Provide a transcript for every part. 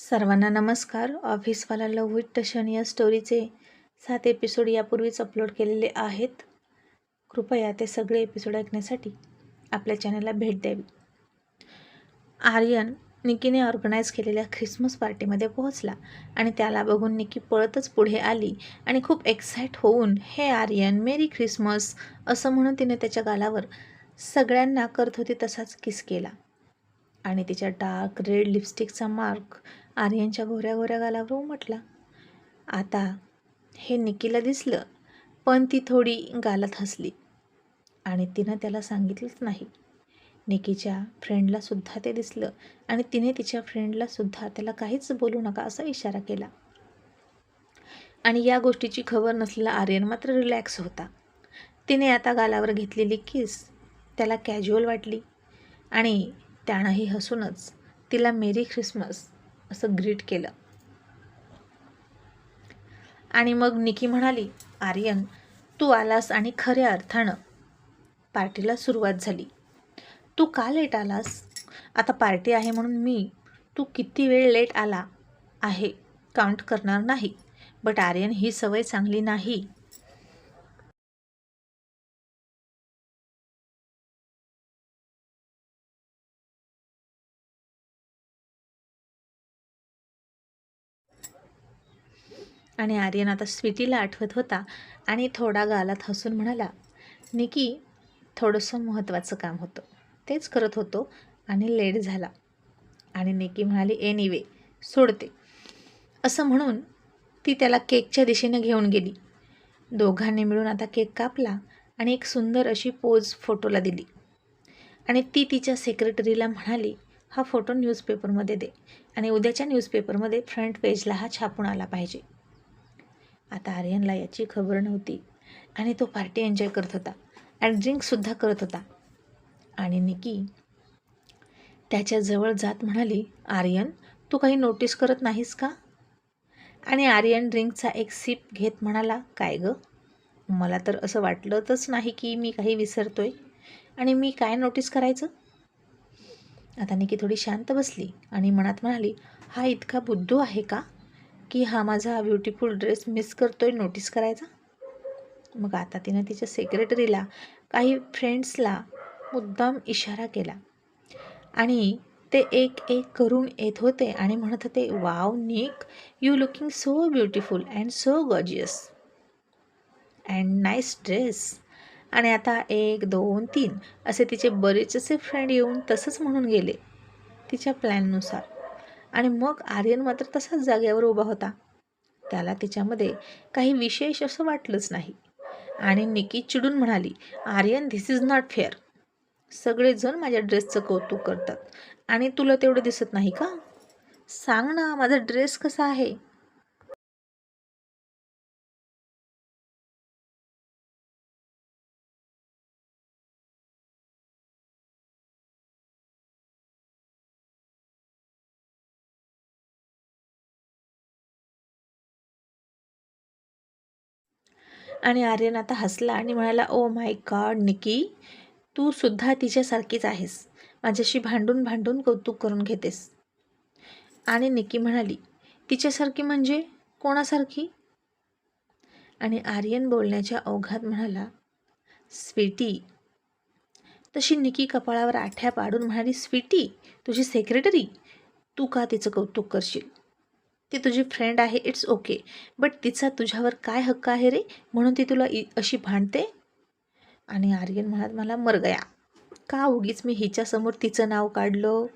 सर्वांना नमस्कार. ऑफिसवाला लव विथ टशन या स्टोरीचे सात एपिसोड यापूर्वीच अपलोड केलेले आहेत. कृपया ते सगळे एपिसोड ऐकण्यासाठी आपल्या चॅनलला भेट द्यावी. आर्यन निकीने ऑर्गनाईज केलेल्या ख्रिसमस पार्टीमध्ये पोहोचला आणि त्याला बघून निकी पळतच पुढे आली आणि खूप एक्साईट होऊन हे आर्यन मेरी ख्रिसमस असं म्हणून तिने त्याच्या गालावर सगळ्यांना करत होती तसाच किस केला. आणि तिच्या डार्क रेड लिपस्टिकचा मार्क आर्यनच्या गोऱ्या गोऱ्या गालावर उमटला. आता हे निकीला दिसलं पण ती थोडी गालात हसली आणि तिनं त्याला सांगितलंच नाही. निकीच्या फ्रेंडला सुद्धा ते दिसलं आणि तिने तिच्या फ्रेंडला सुद्धा त्याला काहीच बोलू नका असा इशारा केला. आणि या गोष्टीची खबर नसलेला आर्यन मात्र रिलॅक्स होता. तिने आता गालावर घेतलेली किस त्याला कॅज्युअल वाटली आणि त्यानंही हसूनच तिला मेरी ख्रिसमस असं ग्रीट केलं. आणि मग निकी म्हणाली आर्यन तू आलास आणि खऱ्या अर्थानं पार्टीला सुरुवात झाली. तू का लेट आलास? आता पार्टी आहे म्हणून मी तू किती वेळ लेट आला आहे काउंट करणार नाही. बट आर्यन ही सवय चांगली नाही. आणि आर्यन आता स्वीटीला आठवत होता आणि थोडा गालात हसून म्हणाला निकी थोडंसं महत्त्वाचं काम होतं. तेच करत होतो आणि लेट झाला. आणि निकी म्हणाली एनिवे सोडते. असं म्हणून ती त्याला केकच्या दिशेनं घेऊन गेली. दोघांनी मिळून आता केक कापला आणि एक सुंदर अशी पोज फोटोला दिली. आणि ती तिच्या सेक्रेटरीला म्हणाली हा फोटो न्यूजपेपरमध्ये दे आणि उद्याच्या न्यूजपेपरमध्ये फ्रंट पेजला हा छापून आला पाहिजे. आता आर्यनला याची खबर नव्हती. आणि तो पार्टी एन्जॉय करत होता. आणि ड्रिंकसुद्धा करत होता. आणि निकी त्याच्याजवळ जात म्हणाली आर्यन तू काही नोटीस करत नाहीस का? आणि आर्यन ड्रिंकचा एक सिप घेत म्हणाला काय गं? मला तर असं वाटलंच नाही की मी काही विसरतोय. आणि मी काय नोटीस करायचं? आता निकी थोडी शांत बसली आणि मनात म्हणाली हा इतका बुद्धू आहे का? की हा माझा ब्युटिफुल ड्रेस मिस करतो आहे नोटीस करायचा? मग आता तिनं तिच्या सेक्रेटरीला काही फ्रेंड्सला मुद्दाम इशारा केला. आणि ते एक एक करून येत होते आणि म्हणत होते wow Nik you looking so beautiful and so gorgeous and nice dress आणि आता एक दोन तीन असे तिचे बरेचसे फ्रेंड येऊन तसंच म्हणून गेले तिच्या प्लॅननुसार आणि मग आर्यन मात्र तसाच जागेवर उभा होता. त्याला तिच्यामध्ये काही विशेष असं वाटलंच नाही. आणि निकी चिडून म्हणाली Aryan this is not fair सगळेजण माझ्या ड्रेसचं कौतुक करतात आणि तुला तेवढं दिसत नाही का? सांग ना माझा ड्रेस कसा आहे? आणि आर्यन आता हसला आणि म्हणाला ओ माय गॉड निकी तू सुद्धा तिच्यासारखीच आहेस. माझ्याशी भांडून भांडून कौतुक करून घेतेस. आणि निकी म्हणाली तिच्यासारखी म्हणजे? कोणासारखी? आणि आर्यन बोलण्याच्या अवघात म्हणाला स्वीटी तशी निकी कपाळावर आठ्या पाडून म्हणाली स्वीटी तुझी सेक्रेटरी तू का तिचं कौतुक करशील? ती तुझी फ्रेंड आहे इट्स ओके बट तिचा तुझ्यावर काय हक्क आहे रे? म्हणून ती तुला इ अशी भांडते? आणि आर्यन म्हणत मला मर गया. का उगीच मी हिच्यासमोर तिचं नाव काढलं?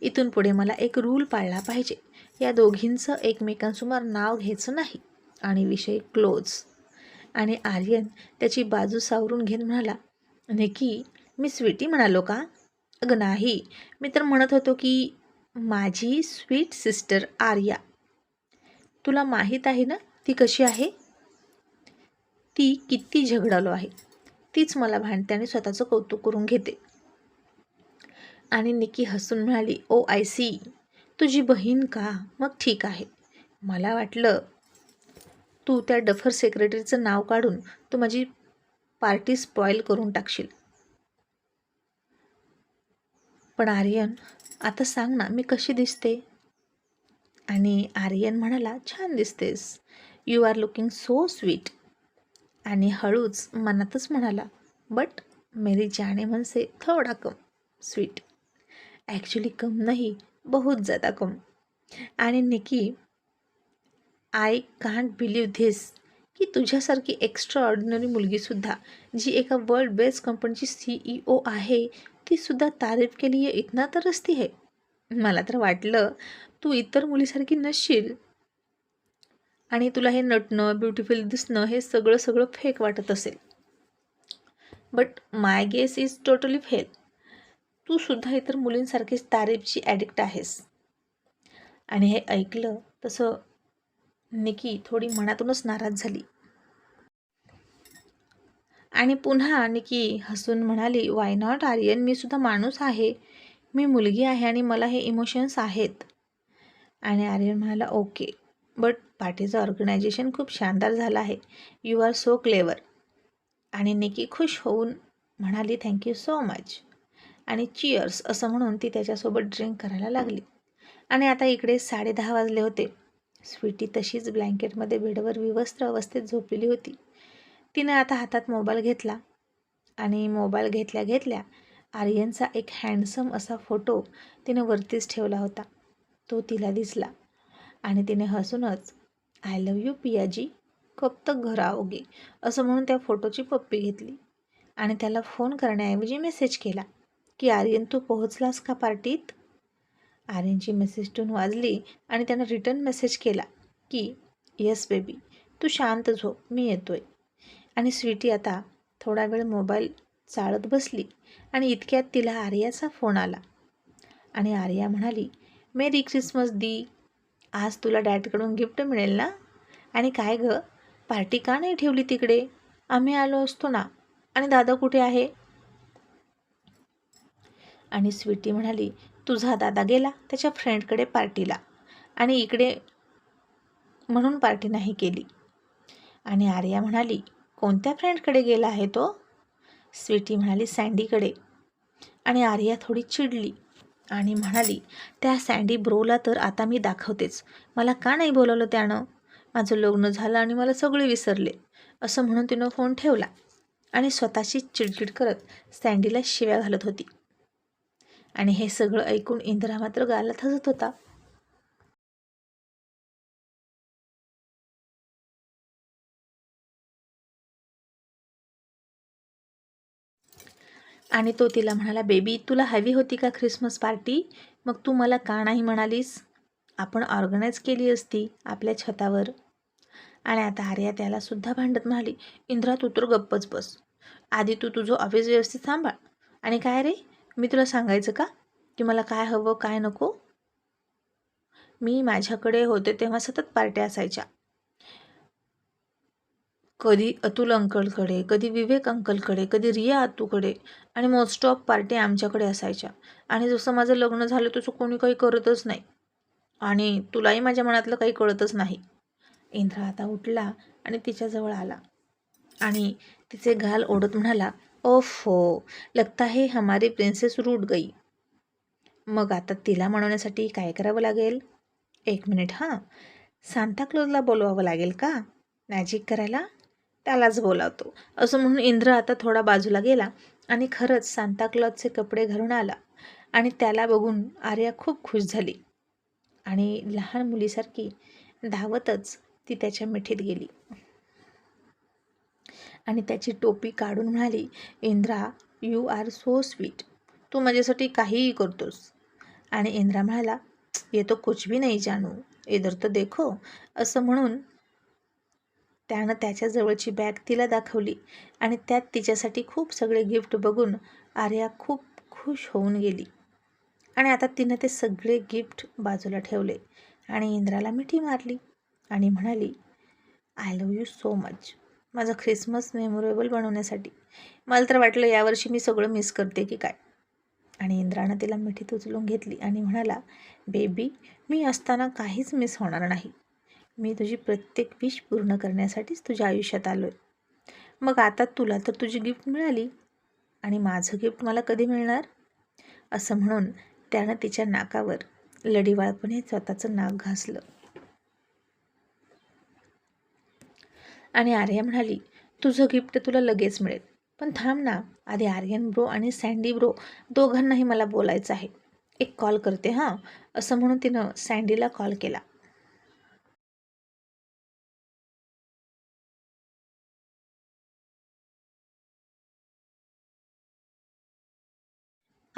इथून पुढे मला एक रूल पाळला पाहिजे. या दोघींचं एकमेकांसमोर नाव घ्यायचं नाही. आणि विषय क्लोज आणि आर्यन त्याची बाजू सावरून घेत म्हणाला नेकी मी स्वीटी म्हणालो का? अगं नाही. मी तर म्हणत होतो की माझी स्वीट सिस्टर आर्या तुला माहीत आहे ना ती कशी आहे? ती किती झगडालो आहे. तीच मला भांडते आणि स्वतःचं कौतुक करून घेते. आणि निकी हसून म्हणाली ओ आय सी तुझी बहीण का? मग ठीक आहे. मला वाटलं तू त्या डफर सेक्रेटरीचं नाव काढून तू माझी पार्टी स्पॉईल करून टाकशील. पण आर्यन आता सांग ना मी कशी दिसते? आणि आर्यन म्हणाला छान दिसतेस. You are looking so sweet आणि हळूच मनातच म्हणाला बट मेरी जाने म्हणसे थोडा कम स्वीट ॲक्च्युली कम नाही बहुत ज़्यादा कम. आणि Niki I can't believe this की तुझ्यासारखी एक्स्ट्रा ऑर्डिनरी मुलगीसुद्धा जी एका वर्ल्ड बेस्ट कंपनीची सी ई ओ आहे तीसुद्धा तारीफ केली आहे इतना तरसती आहे मला तर वाटलं तू इतर मुलीसारखी नसशील. आणि तुला हे नटणं ब्युटिफुल दिसणं हे सगळं सगळं फेक वाटत असेल. But my guess is totally fail तू सुद्धा इतर मुलींसारखीच तारीफची ॲडिक्ट आहेस. आणि हे ऐकलं तसं निकी थोडी मनातूनच नाराज झाली. आणि पुन्हा निकी हसून म्हणाली वाय नॉट आर्यन? मी सुद्धा माणूस आहे. मी मुलगी आहे आणि मला हे इमोशन्स आहेत. आणि आर्यन म्हणाला ओके. बट पार्टीचं ऑर्गनायझेशन खूप शानदार झालं आहे. You are so clever. आणि निकी खुश होऊन म्हणाली थँक्यू सो मच. आणि चिअर्स असं म्हणून ती त्याच्यासोबत ड्रिंक करायला लागली. आणि आता इकडे साडेदहा वाजले होते. स्वीटी तशीच ब्लँकेटमध्ये बेडवर विवस्त्र अवस्थेत झोपलेली होती. तिनं आता हातात मोबाईल घेतला. आणि मोबाईल घेतल्या घेतल्या आर्यनचा एक हँडसम असा फोटो तिनं वरतीच ठेवला होता. तो तिला दिसला आणि तिने हसूनच आय लव यू पियाजी. कब तक घर आओगे असं म्हणून त्या फोटोची पप्पी घेतली आणि त्याला फोन करण्याऐवजी मेसेज केला की आर्यन तू पोहोचलास का पार्टीत? आर्यनची मेसेज टून वाजली आणि त्यानं रिटर्न मेसेज केला की येस बेबी तू शांत झोप. मी येतोय. आणि स्वीटी आता थोडा वेळ मोबाईल चाळत बसली आणि इतक्यात तिला आर्याचा फोन आला आणि आर्या म्हणाली मेरी क्रिसमस दी. आज तुला डॅडकडून गिफ्ट मिळेल ना? आणि काय गं? पार्टी का नाही ठेवली तिकडे? आम्ही आलो असतो ना. आणि दादा कुठे आहे? आणि स्वीटी म्हणाली तुझा दादा गेला त्याच्या फ्रेंडकडे पार्टीला. आणि इकडे म्हणून पार्टी नाही केली. आणि आर्या म्हणाली कोणत्या फ्रेंडकडे गेला आहे तो? स्वीटी म्हणाली सँडीकडे आणि आर्या थोडी चिडली. आणि म्हणाली त्या सँडी ब्रोला तर आता मी दाखवतेच. मला का नाही बोलवलं त्यानं? माझं लग्न झालं आणि मला सगळे विसरले. असं म्हणून तिनं फोन ठेवला आणि स्वतःची चिडचिड करत सँडीला शिव्या घालत होती. आणि हे सगळं ऐकून इंदिरा मात्र गालात हसत होता. आणि तो तिला म्हणाला बेबी तुला हवी होती का ख्रिसमस पार्टी मग तू मला का नाही म्हणालीस? आपण ऑर्गनाईज केली असती आपल्या छतावर. आणि आता आर्या त्यालासुद्धा भांडत म्हणाली इंद्रा तू तर गप्पच बस. आधी तू तुझं ऑफिस व्यवस्थित सांभाळ. आणि काय रे? मी तुला सांगायचं का? की मला काय हवं काय नको? मी माझ्याकडे होते तेव्हा सतत पार्ट्या असायच्या. कधी अतुल अंकलकडे कधी विवेक अंकलकडे कधी रिया आतूकडे आणि मोस्ट ऑफ पार्टी आमच्याकडे असायच्या. आणि जसं माझं लग्न झालं तसं कोणी काही करतच नाही. आणि तुलाही माझ्या मनातलं काही कळतच नाही. इंद्रा आता उठला आणि तिच्याजवळ आला. आणि तिचे घाल ओढत म्हणाला ओफ हो लगता है हमारी प्रिन्सेस रूट गई. मग आता तिला म्हणवण्यासाठी काय करावं लागेल? एक मिनिट हां. सांताक्लोजला बोलवावं लागेल का? मॅजिक करायला? त्यालाच बोलावतो. असं म्हणून इंद्र आता थोडा बाजूला गेला आणि खरंच सांताक्लॉजचे कपडे घालून आला आणि त्याला बघून आर्या खूप खुश झाली. आणि लहान मुलीसारखी धावतच ती त्याच्या मिठीत गेली. आणि त्याची टोपी काढून म्हणाली Indra you are so sweet तू माझ्यासाठी काहीही करतोस. आणि इंद्रा म्हणाला ये तो कुछ भी नाही जानू. इधर तर देखो. असं म्हणून त्यानं त्याच्याजवळची बॅग तिला दाखवली आणि त्यात तिच्यासाठी खूप सगळे गिफ्ट बघून आर्या खूप खुश होऊन गेली. आणि आता तिनं ते सगळे गिफ्ट बाजूला ठेवले आणि इंद्राला मिठी मारली आणि म्हणाली I love you so much माझं ख्रिसमस मेमोरेबल बनवण्यासाठी. मला तर वाटलं यावर्षी मी सगळं मिस करते की काय. आणि इंद्रानं तिला मिठीत उचलून घेतली आणि म्हणाला बेबी मी असताना काहीच मिस होणार नाही. मी तुझी प्रत्येक विश पूर्ण करण्यासाठीच तुझ्या आयुष्यात आलो आहे मग आता तुला तर तुझी गिफ्ट मिळाली. आणि माझं गिफ्ट मला कधी मिळणार? असं म्हणून त्यानं तिच्या नाकावर लढीवाळपणे स्वतःचं नाक घासलं. आणि आर्या म्हणाली तुझं गिफ्ट तुला लगेच मिळेल. पण थांब ना आधी आर्यन ब्रो आणि सँडी ब्रो दोघांनाही मला बोलायचं आहे. एक कॉल करते हां? असं म्हणून तिनं सँडीला कॉल केला.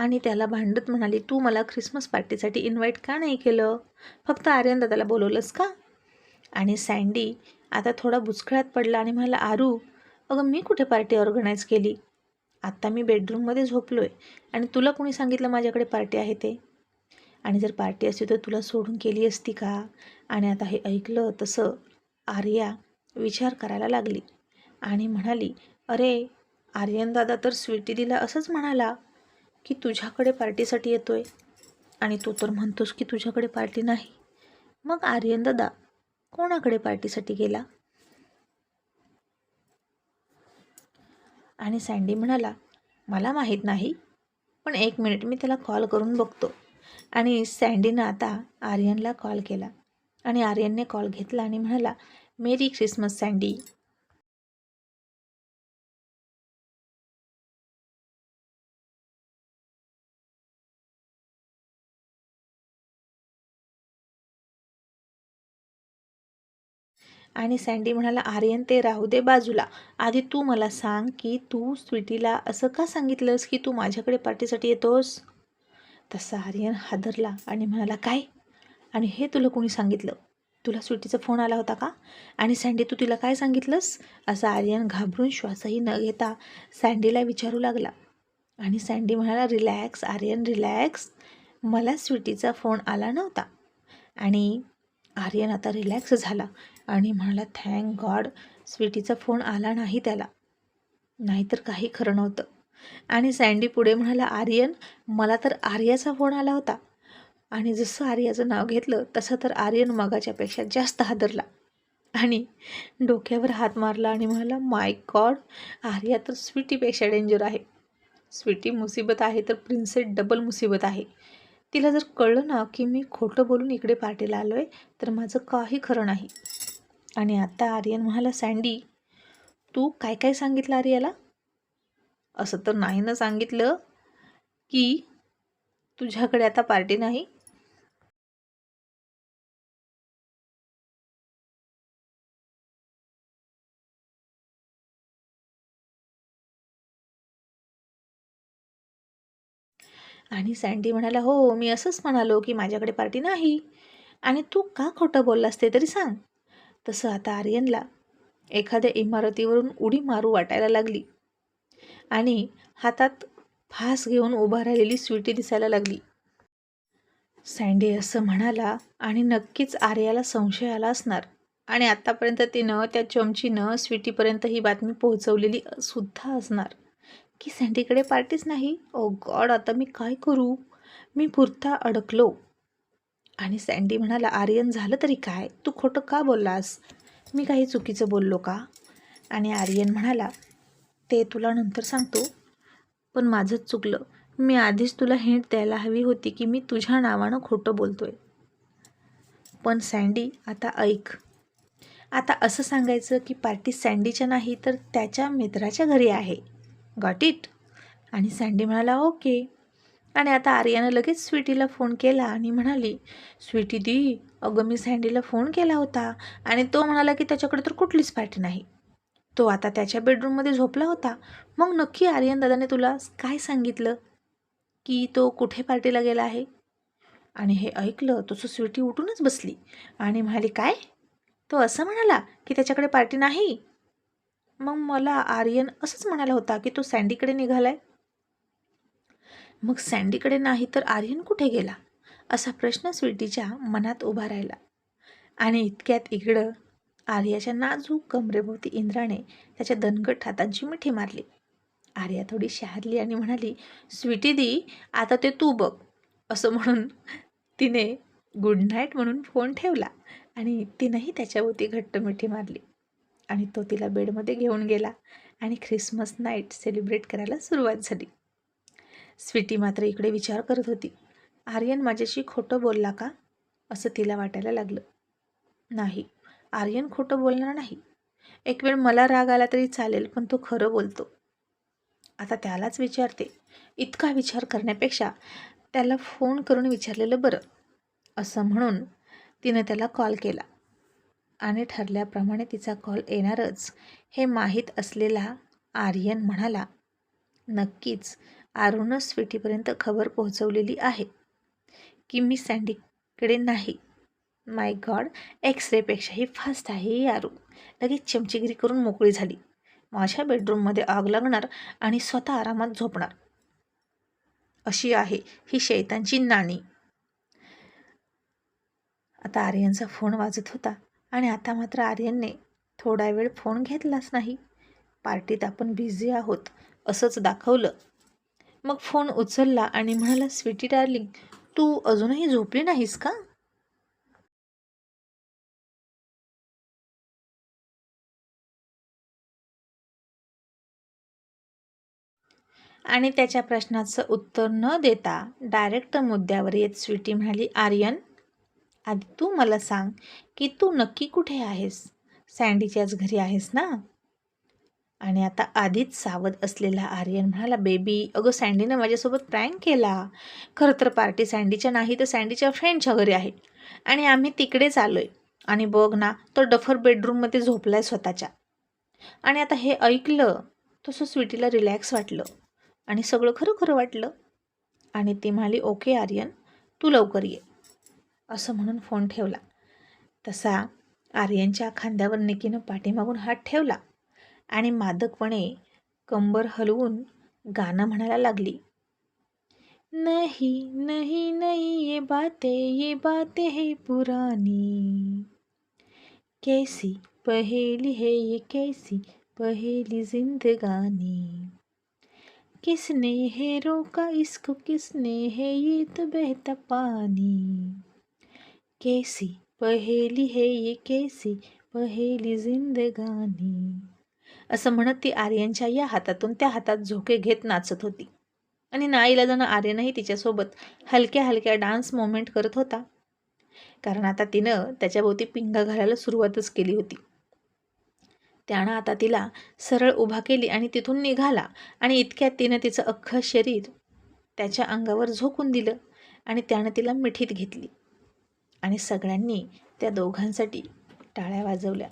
आणि त्याला भांडत म्हणाली तू मला ख्रिसमस पार्टीसाठी इन्व्हाइट का नाही केलं? फक्त आर्यन दादाला बोलवलंस का? आणि सँडी आता थोडा बुचखळ्यात पडला आणि म्हणाला आरू अगं मी कुठे पार्टी ऑर्गनाईज केली? आत्ता मी बेडरूममध्ये झोपलो आहे आणि तुला कोणी सांगितलं माझ्याकडे पार्टी आहे ते? आणि जर पार्टी असती तर तुला सोडून केली असती का? आणि आता हे ऐकलं तसं आर्या विचार करायला लागली आणि म्हणाली अरे आर्यन दादा तर स्वीटी दिला असंच म्हणाला. की तुझ्याकडे पार्टीसाठी येतो आहे आणि तू तर म्हणतोस की तुझ्याकडे पार्टी नाही. मग आर्यन दादा कोणाकडे पार्टीसाठी गेला? आणि सँडी म्हणाला मला माहीत नाही पण एक मिनिट मी त्याला कॉल करून बघतो. आणि सँडीनं आता आर्यनला कॉल केला. आणि आर्यनने कॉल घेतला आणि म्हणाला मेरी ख्रिसमस सँडी. आणि सँडी म्हणाला आर्यन ते राहू दे बाजूला. आधी तू मला सांग की तू स्वीटीला असं का सांगितलंस की तू माझ्याकडे पार्टीसाठी येतोस? तसा आर्यन हादरला आणि म्हणाला काय? आणि हे तुला कोणी सांगितलं? तुला स्वीटीचा फोन आला होता का? आणि सँडी तू तिला काय सांगितलंस? असं आर्यन घाबरून श्वासही न घेता सँडीला विचारू लागला. आणि सँडी म्हणाला रिलॅक्स आर्यन रिलॅक्स. मला स्वीटीचा फोन आला नव्हता. आणि आर्यन आता रिलॅक्स झाला आणि म्हणाला थँक गॉड स्वीटीचा फोन आला नाही त्याला. नाहीतर काही खरं नव्हतं. आणि सँडी पुढे म्हणाला आर्यन मला तर आर्याचा फोन आला होता. आणि जसं आर्याचं नाव घेतलं तसं तर आर्यन मगाच्यापेक्षा जास्त हादरला. आणि डोक्यावर हात मारला आणि म्हणाला माय गॉड आर्या तर स्वीटीपेक्षा डेंजर आहे. स्वीटी मुसीबत आहे तर प्रिन्सेस डबल मुसीबत आहे. तिला जर कळलं ना की मी खोटं बोलून इकडे पार्टीला आलो आहे तर माझं काही खरं नाही. आणि आता आर्यन म्हणाला सँडी तू काय काय सांगितलं आर्याला? असं तर नाही ना सांगितलं की तुझ्याकडे आता पार्टी नाही. आणि सँडी म्हणाला हो मी असंच म्हणालो की माझ्याकडे पार्टी नाही. आणि तू का खोटं बोललास ते तरी सांग. तसं आता आर्यनला एखाद्या इमारतीवरून उडी मारू वाटायला लागली. आणि हातात फास घेऊन उभा राहिलेली स्वीटी दिसायला लागली. सँडी असं म्हणाला आणि नक्कीच आर्याला संशय आला असणार. आणि आत्तापर्यंत तिनं त्या चमचीनं स्वीटीपर्यंत ही बातमी पोहोचवलेली सुद्धा असणार. की सँडीकडे पार्टीच नाही? ओ गॉड आता मी काय करू? मी पुरता अडकलो. आणि सँडी म्हणाला आर्यन झालं तरी काय? तू खोटं का बोललास? मी काही चुकीचं बोललो का? आणि आर्यन म्हणाला ते तुला नंतर सांगतो. पण माझंच चुकलं. मी आधीच तुला हिंट द्यायला हवी होती की मी तुझ्या नावानं खोटं बोलतोय. पण सँडी आता ऐक. आता असं सांगायचं की पार्टी सँडीच्या नाही तर त्याच्या मित्राच्या घरी आहे. Got it? आणि सँडी म्हणाला ओके. आणि आता आर्यानं लगेच स्वीटीला फोन केला आणि म्हणाली स्वीटी दी अगं मी सँडीला फोन केला होता आणि तो म्हणाला की त्याच्याकडे तर कुठलीच पार्टी नाही. तो आता त्याच्या बेडरूममध्ये झोपला होता. मग नक्की आर्यन दादाने तुला काय सांगितलं? की तो कुठे पार्टीला गेला आहे? आणि हे ऐकलं तसं स्वीटी उठूनच बसली आणि म्हणाली काय? तो असं म्हणाला की त्याच्याकडे पार्टी नाही? मग मला आर्यन असंच म्हणाला होता की तो सँडीकडे निघालाय. मग सँडीकडे नाही तर आर्यन कुठे गेला? असा प्रश्न स्वीटीच्या मनात उभा राहिला. आणि इतक्यात इकडं आर्याच्या नाजूक कमरेभोवती इंद्राने त्याच्या दणकट हातात मिठी मारली. आर्या थोडी शहारली आणि म्हणाली स्वीटी दी आता ते तू बघ. असं म्हणून तिने गुड नाईट म्हणून फोन ठेवला आणि तिनंही त्याच्याभोवती घट्ट मिठी मारली. आणि तो तिला बेडमध्ये घेऊन गेला आणि ख्रिसमस नाईट सेलिब्रेट करायला सुरुवात झाली. स्वीटी मात्र इकडे विचार करत होती. आर्यन माझ्याशी खोटं बोलला का? असं तिला वाटायला लागलं. नाही आर्यन खोटं बोलणार नाही. एक वेळ मला राग आला तरी चालेल पण तो खरं बोलतो. आता त्यालाच विचारते. इतका विचार करण्यापेक्षा त्याला फोन करून विचारलेलं बरं. असं म्हणून तिनं त्याला कॉल केला. आणि ठरल्याप्रमाणे तिचा कॉल येणारच हे माहीत असलेला आर्यन म्हणाला नक्कीच आरूनच स्वीटीपर्यंत खबर पोहोचवलेली आहे. की मी सँडीकडे नाही. माय गॉड एक्स रेपेक्षाही फास्ट आहे ही आरू लगेच चमचीगिरी करून मोकळी झाली. माझ्या बेडरूममध्ये आग लागणार आणि स्वतः आरामात झोपणार. अशी आहे ही शैतांची नाणी. आता आर्यनचा फोन वाजत होता आणि आता मात्र आर्यनने थोडा वेळ फोन घेतलाच नाही. पार्टीत आपण बिझी आहोत असंच दाखवलं. मग फोन उचलला आणि म्हणाला स्वीटी डार्लिंग तू अजूनही झोपली नाहीस का? आणि त्याच्या प्रश्नाचं उत्तर न देता डायरेक्ट मुद्द्यावर येत स्वीटी म्हणाली आर्यन आधी तू मला सांग की तू नक्की कुठे आहेस? सँडीच्याच घरी आहेस ना? आणि आता आधीच सावध असलेला आर्यन म्हणाला बेबी अगं सँडीनं माझ्यासोबत प्रँक केला. खरं तर पार्टी सँडीच्या नाही तर सँडीच्या फ्रेंडच्या घरी आहे. आणि आम्ही तिकडेच आलो आहे आणि बघ ना तो डफर बेडरूममध्ये झोपला आहे स्वतःच्या. आणि आता हे ऐकलं तसं स्वीटीला रिलॅक्स वाटलं. आणि सगळं खरं खरं वाटलं. आणि ती म्हणाली ओके आर्यन तू लवकर ये. असं म्हणून फोन ठेवला. तसा आर्यनच्या खांद्यावर निकीनं पाठीमागून हात ठेवला. आणि मादकपणे कंबर हलवून गाणं म्हणायला लागली. नाही नहीं नहीं ये बाते ये बाते है पुरानी. कैसी पहेली है ये कैसी पहेली जिंदगानी. किसने है रोका इसको किसने है ये तो बहता पानी. कैसी पहेली है ये कैसी पहेली जिंदगानी. असं म्हणत ती आर्यनच्या या हातातून त्या हातात झोके घेत नाचत होती. आणि नाईलाजानं आर्यनही तिच्यासोबत हलक्या हलक्या डान्स मोमेंट करत होता. कारण आता तिनं त्याच्याभोवती पिंगा घालायला सुरुवातच केली होती. त्यानं आता तिला सरळ उभा केली आणि तिथून निघाला आणि इतक्यात तिनं तिचं अख्खं शरीर त्याच्या अंगावर झोकून दिलं आणि त्यानं तिला मिठीत घेतली. आणि सगळ्यांनी त्या दोघांसाठी टाळ्या वाजवल्या.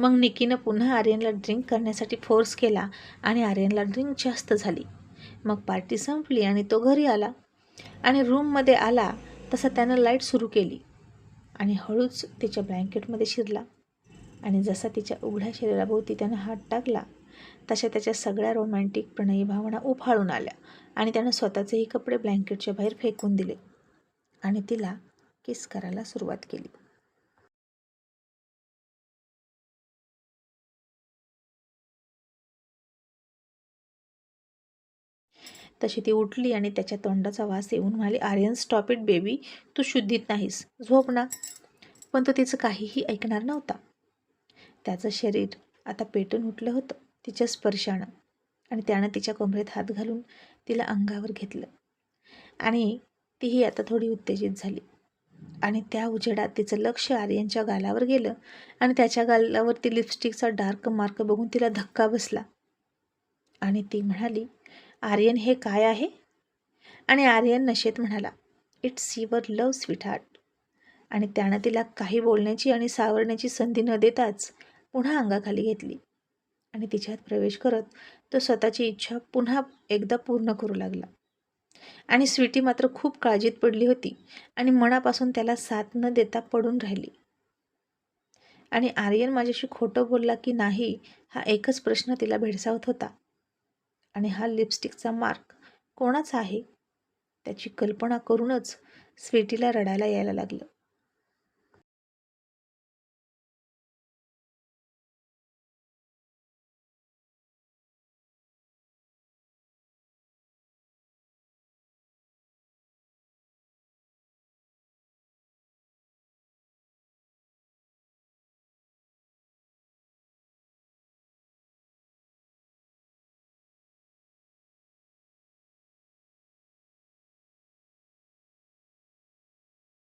मग निकीनं पुन्हा आर्यनला ड्रिंक करण्यासाठी फोर्स केला आणि आर्यनला ड्रिंक जास्त झाली. मग पार्टी संपली आणि तो घरी आला. आणि रूममध्ये आला तसा त्यानं लाइट सुरू केली आणि हळूच तिच्या ब्लँकेटमध्ये शिरला. आणि जसा तिच्या उघड्या शरीराभोवती त्यानं हात टाकला तशा त्याच्या सगळ्या रोमॅन्टिक प्रणयी भावना उफाळून आल्या आणि त्यानं स्वतःचेही कपडे ब्लँकेटच्या बाहेर फेकून दिले आणि तिला किस करायला सुरुवात केली. तशी ती उठली आणि त्याच्या तोंडाचा वास येऊन म्हणाली आर्यन स्टॉप इट बेबी तू शुद्धीत नाहीस. झोप ना. पण तो तिचं काहीही ऐकणार नव्हता. त्याचं शरीर आता पेटून उठलं होतं तिच्या स्पर्शानं. आणि त्यानं तिच्या कमरेत हात घालून तिला अंगावर घेतलं. आणि तीही आता थोडी उत्तेजित झाली. आणि त्या उजेडात तिचं लक्ष आर्यनच्या गालावर गेलं आणि त्याच्या गालावर ती लिपस्टिकचा डार्क मार्क बघून तिला धक्का बसला. आणि ती म्हणाली आर्यन हे काय आहे? आणि आर्यन नशेत म्हणाला it's your love sweetheart आणि त्यानं तिला काही बोलण्याची आणि सावरण्याची संधी न देताच पुन्हा अंगाखाली घेतली. आणि तिच्यात प्रवेश करत तो स्वतःची इच्छा पुन्हा एकदा पूर्ण करू लागला. आणि स्वीटी मात्र खूप काळजीत पडली होती आणि मनापासून त्याला साथ न देता पडून राहिली. आणि आर्यन माझ्याशी खोटं बोलला की नाही हा एकच प्रश्न तिला भेडसावत होता. आणि हा लिपस्टिकचा मार्क कोणाचा आहे? त्याची कल्पना करूनच स्वीटीला रडायला यायला लागलं.